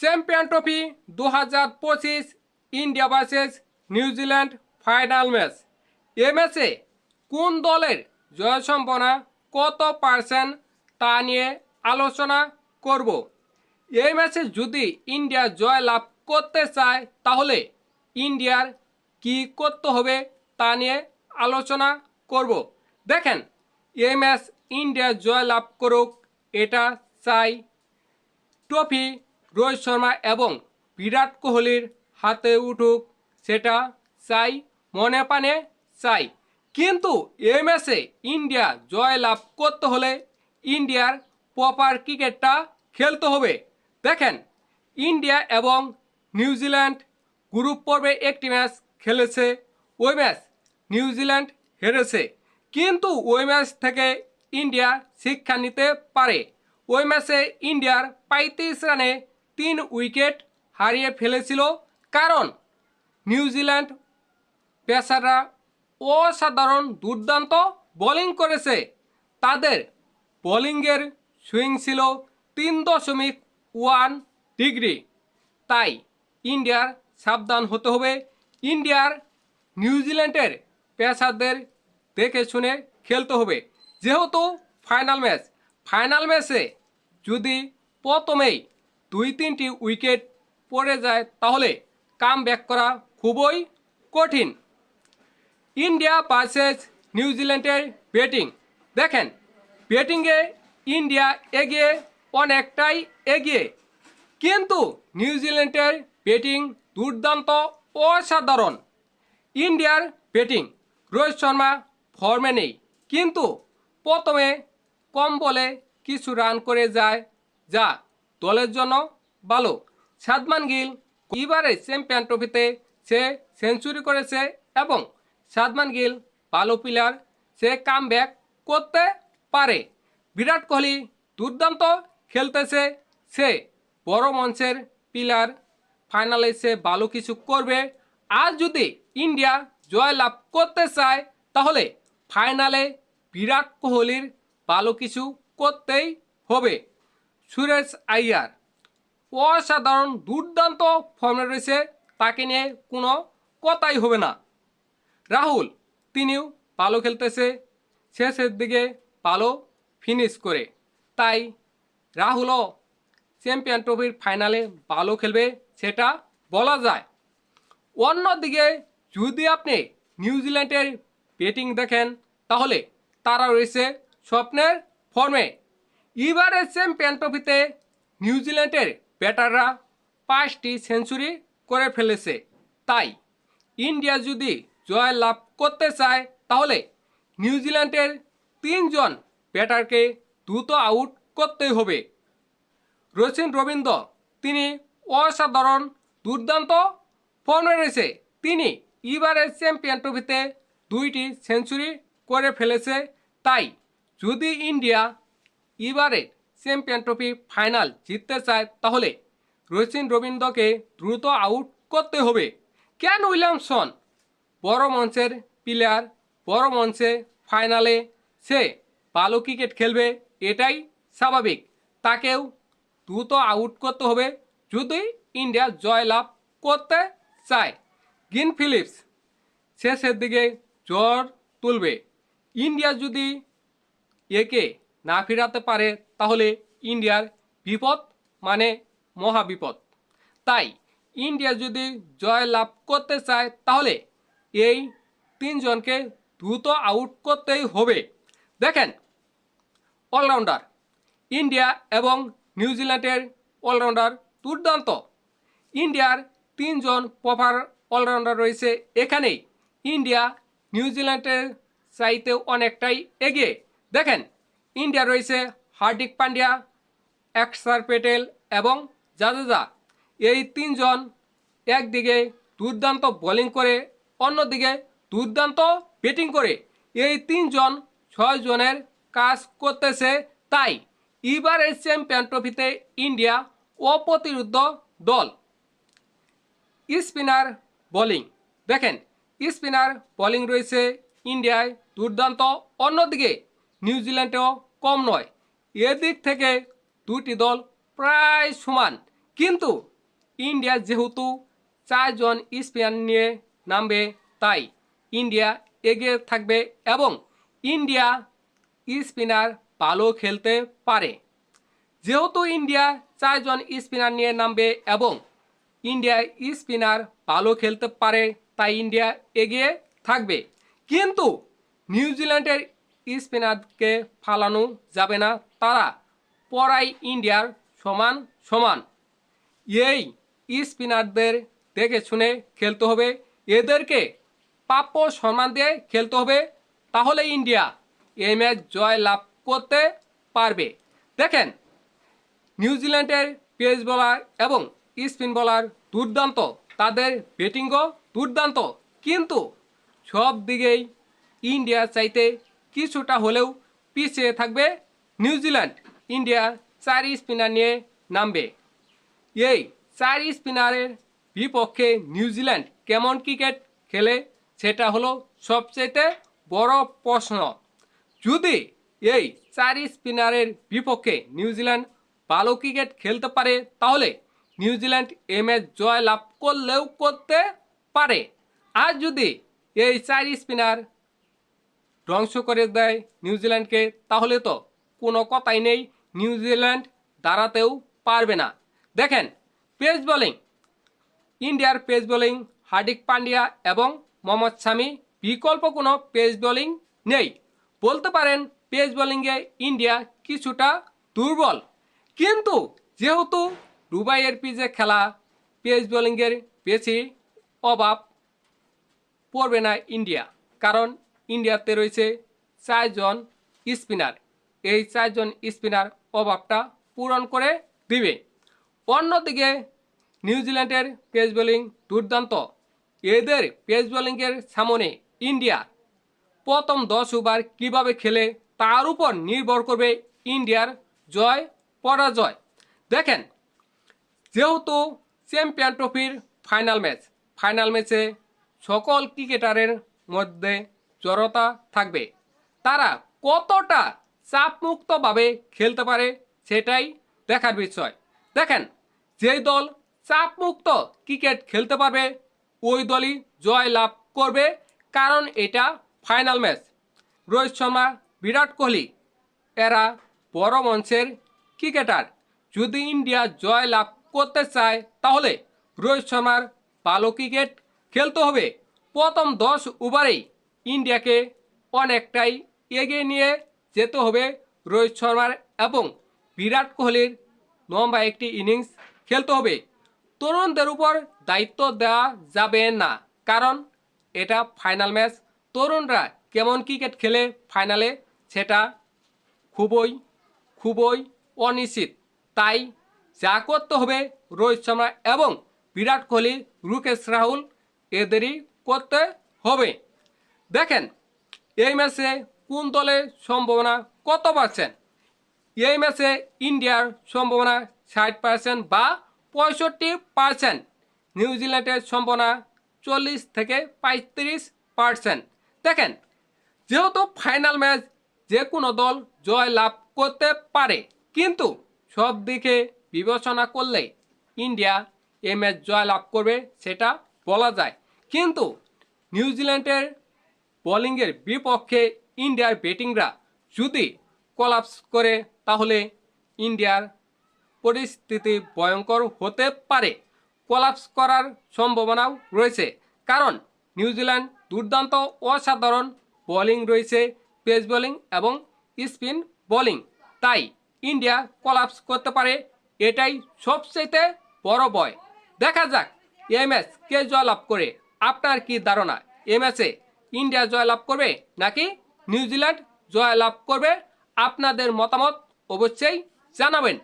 Champion trophy দু হাজার পঁচিশ India versus New Zealand final match. এ ম্যাচে কোন দলের জয় সম্ভাবনা কত পার্সেন্ট তা নিয়ে আলোচনা করব। এই ম্যাচে যদি ইন্ডিয়া জয় লাভ করতে চায়, তাহলে ইন্ডিয়ার কি করতে হবে তা নিয়ে আলোচনা করব। দেখেন এই ম্যাচ ইন্ডিয়া জয় লাভ করুক, এটা চাই। ট্রফি রোহিত শর্মা এবং বিরাট কোহলির হাতে উঠুক, সেটা চাই, মনে পানে চাই। কিন্তু এই ম্যাচে ইন্ডিয়া জয় লাভ করতে হলে ইন্ডিয়ার প্রপার ক্রিকেটটা খেলতে হবে। দেখেন, ইন্ডিয়া এবং নিউজিল্যান্ড গ্রুপ পর্বে একটি ম্যাচ খেলেছে, ওই ম্যাচ নিউজিল্যান্ড হেরেছে। কিন্তু ওই ম্যাচ থেকে ইন্ডিয়া শিক্ষা নিতে পারে। ওই ম্যাচে ইন্ডিয়ার পঁয়ত্রিশ রানে তিন উইকেট হারিয়ে ফেলেছিল কারণ নিউজিল্যান্ড পেসাররা অসাধারণ দুর্দান্ত বোলিং করেছে। তাদের বোলিংয়ের সুইং ছিল তিন দশমিক ওয়ান ডিগ্রি। তাই ইন্ডিয়ার সাবধান হতে হবে। ইন্ডিয়ার নিউজিল্যান্ডের পেসারদের দেখে শুনে খেলতে হবে। যেহেতু ফাইনাল ম্যাচ, ফাইনাল ম্যাচে যদি প্রথমেই দুই তিনটি উইকেট পড়ে যায়, তাহলে কাম ব্যাক করা খুবই কঠিন। ইন্ডিয়া ভার্সেস নিউজিল্যান্ডের ব্যাটিং। দেখেন, ব্যাটিংয়ে ইন্ডিয়া এগিয়ে অনেকটাই এগিয়ে। কিন্তু নিউজিল্যান্ডের ব্যাটিং দুর্দান্ত, অসাধারণ। ইন্ডিয়ার ব্যাটিং, রোহিত শর্মা ফর্মে নেই। কিন্তু প্রথমে কম বলে কিছু রান করে যায়, যা দলের জন্য ভালো। সাদমান গিল এবারে চ্যাম্পিয়ন ট্রফিতে সে সেঞ্চুরি করেছে এবং সাদমান গিল ভালো প্লেয়ার সে কাম ব্যাক করতে পারে। বিরাট কোহলি দুর্দান্ত খেলতেছে, সে বড় মঞ্চের প্লেয়ার ফাইনালে সে ভালো কিছু করবে। আর যদি ইন্ডিয়া জয় লাভ করতে চায়, তাহলে ফাইনালে বিরাট কোহলির ভালো কিছু করতেই হবে। সুরেশ আইয়ার। অসাধারণ দুর্দান্ত ফর্মে রয়েছে, তাকে নিয়ে কোনো কথাই হবে না। রাহুল, তিনিও ভালো খেলতেছে, শেষের দিকে ভালো ফিনিশ করে। তাই রাহুলও চ্যাম্পিয়ন ট্রফির ফাইনালে ভালো খেলবে সেটা বলা যায়। অন্যদিকে যদি আপনি নিউজিল্যান্ডের ব্যাটিং দেখেন, তাহলে তারা রয়েছে স্বপ্নের ফর্মে। এবারের চ্যাম্পিয়ন ট্রফিতে নিউজিল্যান্ডের ব্যাটাররা পাঁচটি সেঞ্চুরি করে ফেলেছে। তাই ইন্ডিয়া যদি জয় লাভ করতে চায়, তাহলে নিউজিল্যান্ডের তিনজন ব্যাটারকে দ্রুত আউট করতেই হবে। রচিন রবীন্দ্র, তিনি অসাধারণ দুর্দান্ত ফর্মে রয়েছে। তিনি এবারের চ্যাম্পিয়ন ট্রফিতে দুইটি সেঞ্চুরি করে ফেলেছে। তাই যদি ইন্ডিয়া এবারে চ্যাম্পিয়ন ট্রফি ফাইনাল জিততে চায়, তাহলে রচিন রবীন্দ্রকে দ্রুত আউট করতে হবে। কেন উইলিয়ামসন বড় মঞ্চের প্লেয়ার বড় মঞ্চে ফাইনালে সে ভালো ক্রিকেট খেলবে, এটাই স্বাভাবিক। তাকেও দ্রুত আউট করতে হবে, যদি ইন্ডিয়া জয় লাভ করতে চায়। গিন ফিলিপস শেষের দিকে জ্বর তুলবে। ইন্ডিয়া যদি একে না ফেরাতে পারে, তাহলে ইন্ডিয়ার বিপদ মানে মহাবিপদ। তাই ইন্ডিয়া যদি জয় লাভ করতে চায়, তাহলে এই তিনজনকে দ্রুত আউট করতেই হবে। দেখেন অলরাউন্ডার ইন্ডিয়া এবং নিউজিল্যান্ডের অলরাউন্ডার দুর্দান্ত। ইন্ডিয়ার তিনজন প্রপার অলরাউন্ডার রয়েছে এখানেই। ইন্ডিয়া নিউজিল্যান্ডের চাইতে অনেকটাই এগিয়ে। দেখেন ইন্ডিয়া রয়েছে হার্দিক পান্ডিয়া অক্ষর প্যাটেল এবং জাদেজা। এই তিনজন একদিকে দুর্দান্ত বোলিং করে, অন্যদিকে দুর্দান্ত ব্যাটিং করে। এই তিনজন ছয় জনের কাজ করতেছে তাই এবারের চ্যাম্পিয়ন ট্রফিতে ইন্ডিয়া অপ্রতিরুদ্ধ দল। Spinner bowling. দেখেন, স্পিনার বোলিং রয়েছে ইন্ডিয়ায় দুর্দান্ত। অন্যদিকে নিউজিল্যান্ডেও কম নয়। এদিক থেকে দুটি দল প্রায় সমান। কিন্তু ইন্ডিয়া যেহেতু চারজন স্পিনার নিয়ে নামবে, তাই ইন্ডিয়া এগিয়ে থাকবে এবং ইন্ডিয়া স্পিনার ভালো খেলতে পারে। যেহেতু ইন্ডিয়া চারজন স্পিনার নিয়ে নামবে এবং ইন্ডিয়া স্পিনার ভালো খেলতে পারে, তাই ইন্ডিয়া এগিয়ে থাকবে। কিন্তু নিউজিল্যান্ডের স্পিনারকে ফালানো যাবে না, তারা পড়াই ইন্ডিয়ার সমান সমান। এই স্পিনারদের দেখে শুনে খেলতে হবে, এদেরকে প্রাপ্য সম্মান দিয়ে খেলতে হবে, তাহলে ইন্ডিয়া এই ম্যাচ জয় লাভ করতে পারবে। দেখেন নিউজিল্যান্ডের পেস বলার এবং স্পিন বোলার দুর্দান্ত, তাদের ব্যাটিংও দুর্দান্ত, কিন্তু সব দিকেই ইন্ডিয়া চাইতে কিছুটা হলেও পিছিয়ে থাকবে নিউজিল্যান্ড। ইন্ডিয়া চার স্পিনার নিয়ে নামবে। এই চার স্পিনারের বিপক্ষে নিউজিল্যান্ড কেমন ক্রিকেট খেলে সেটা হলো সবচেয়ে বড় প্রশ্ন। যদি এই চার স্পিনারের বিপক্ষে নিউজিল্যান্ড ভালো ক্রিকেট খেলতে পারে, তাহলে নিউজিল্যান্ড এই ম্যাচ জয় লাভ করলেও করতে পারে। আর যদি এই চার স্পিনার ধ্বংস করে দেয় নিউজিল্যান্ডকে, তাহলে তো কোনো কথাই নেই, নিউজিল্যান্ড দাঁড়াতেও পারবে না। দেখেন, পেস বোলিং, ইন্ডিয়ার পেস বোলিং, হার্দিক পান্ডিয়া এবং মোহাম্মদ শামি বিকল্প কোনো পেস বোলিং নেই। বলতে পারেন, পেস বোলিংয়ে ইন্ডিয়া কিছুটা দুর্বল। কিন্তু যেহেতু দুবাইয়ের পিচে খেলা, পেস বোলিংয়ের বেশি অভাব পড়বে না ইন্ডিয়া। কারণ ইন্ডিয়াতে রয়েছে চারজন স্পিনার। এই চারজন স্পিনার অভাবটা পূরণ করে দিবে। অন্যদিকে নিউজিল্যান্ডের পেস বোলিং দুর্দান্ত। এদের পেস বোলিংয়ের সামনে ইন্ডিয়া প্রথম দশ ওভার কীভাবে খেলে তার উপর নির্ভর করবে ইন্ডিয়ার জয় পরাজয়। দেখেন, যেহেতু চ্যাম্পিয়ন ট্রফির ফাইনাল ম্যাচ, ফাইনাল ম্যাচে সকল ক্রিকেটারের মধ্যে জড়তা থাকবে। তারা কতটা চাপমুক্তভাবে খেলতে পারে সেটাই দেখার বিষয়। দেখেন যেই দল চাপমুক্ত ক্রিকেট খেলতে পারবে, ওই দলই জয় লাভ করবে, কারণ এটা ফাইনাল ম্যাচ। রোহিত শর্মা, বিরাট কোহলি, এরা বড় মঞ্চের ক্রিকেটার। যদি ইন্ডিয়া জয় লাভ করতে চায়, তাহলে রোহিত শর্মার ভালো ক্রিকেট খেলতে হবে। প্রথম দশ ওভারেই ইন্ডিয়াকে অনেকটাই এগিয়ে নিয়ে যেতে হবে রোহিত শর্মার এবং বিরাট কোহলির লম্বা একটি ইনিংস খেলতে হবে। তরুণদের উপর দায়িত্ব দেওয়া যাবে না, কারণ এটা ফাইনাল ম্যাচ। তরুণরা কেমন ক্রিকেট খেলে ফাইনালে সেটা খুবই খুবই অনিশ্চিত। তাই যা করতে হবে রোহিত শর্মা এবং বিরাট কোহলি, রুকেশ রাহুল এদেরই করতে হবে। দেখেন, এই ম্যাচে কোন দলের সম্ভাবনা কত পার্সেন্ট এই ম্যাচে ইন্ডিয়ার সম্ভাবনা ষাট পার্সেন্ট বা পঁয়ষট্টি পার্সেন্ট নিউজিল্যান্ডের সম্ভাবনা চল্লিশ থেকে পঁয়ত্রিশ পার্সেন্ট দেখেন, যেহেতু ফাইনাল ম্যাচ যে কোনো দল জয় লাভ করতে পারে, কিন্তু সব দিকে বিবেচনা করলে ইন্ডিয়া এই ম্যাচ জয় লাভ করবে, সেটা বলা যায়। কিন্তু নিউজিল্যান্ডের বোলিংয়ের বিপক্ষে ইন্ডিয়ার ব্যাটিংরা যদি কলাপস করে, তাহলে ইন্ডিয়ার পরিস্থিতি ভয়ঙ্কর হতে পারে। কলাপস করার সম্ভাবনাও রয়েছে, কারণ নিউজিল্যান্ড দুর্দান্ত অসাধারণ বোলিং রয়েছে, পেস বোলিং এবং স্পিন বোলিং। তাই ইন্ডিয়া কলাপস করতে পারে, এটাই সবচেয়ে বড় ভয়। দেখা যাক, এই ম্যাচ কে জয়লাভ করে। আপনার কি ধারণা? এই ম্যাচে ইন্ডিয়া জয়লাভ করবে নাকি নিউজিল্যান্ড জয়লাভ করবে? আপনাদের মতামত অবশ্যই জানাবেন।